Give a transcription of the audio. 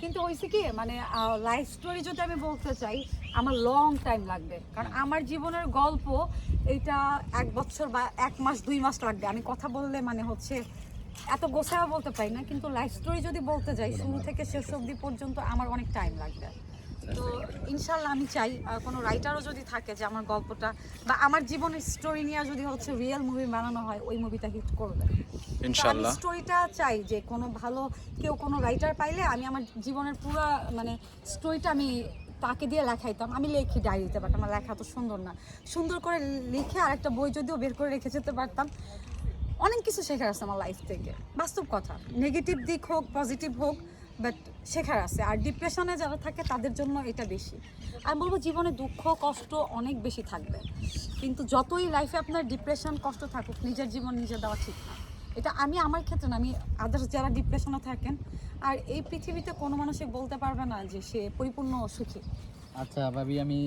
কিন্তু হয়েছে কি মানে লাইফ স্টোরি যদি আমি বলতে চাই আমার লং টাইম লাগবে। কারণ আমার জীবনের গল্প এইটা এক বছর বা এক মাস দুই মাস লাগবে। আমি কথা বললে মানে হচ্ছে এত গোছাও বলতে পারি না কিন্তু লাইফ স্টোরি যদি বলতে যাই শুরু থেকে শেষ অবধি পর্যন্ত আমার অনেক টাইম লাগবে। তো ইনশাল্লাহ আমি চাই কোনো রাইটারও যদি থাকে যে আমার গল্পটা বা আমার জীবনের স্টোরি নিয়ে যদি হচ্ছে রিয়েল মুভি বানানো হয় ওই মুভিটা হিট করবে। ইনশাল্লাহ স্টোরিটা চাই যে কোনো ভালো কেউ কোনো রাইটার পাইলে আমি আমার জীবনের পুরো মানে স্টোরিটা আমি তাকে দিয়ে লেখাইতাম। আমি লেখি ডায়েরিতে বাট আমার লেখা তো সুন্দর না। সুন্দর করে লিখে আর একটা বই যদিও বের করে রেখে যেতে পারতাম। অনেক কিছু শেখার আছে আমার লাইফ থেকে। বাস্তব কথা। নেগেটিভ দিক হোক পজিটিভ হোক বাট শেখার আছে। আর ডিপ্রেশনে যারা থাকে, তাদের জন্য এটা বেশি। আমি বলব জীবনে দুঃখ, কষ্ট অনেক বেশি থাকবে। কিন্তু যতই লাইফে আপনার ডিপ্রেশন কষ্ট থাকুক, নিজের জীবন নিজে দেওয়া ঠিক না। এটা আমি, আমার ক্ষেত্রে না, আমি আদার্স যারা ডিপ্রেশনে থাকেন, আর এই পৃথিবীতে কোনো মানুষই বলতে পারবে না যে সে পরিপূর্ণ সুখী। আচ্ছা ভাবি, আমি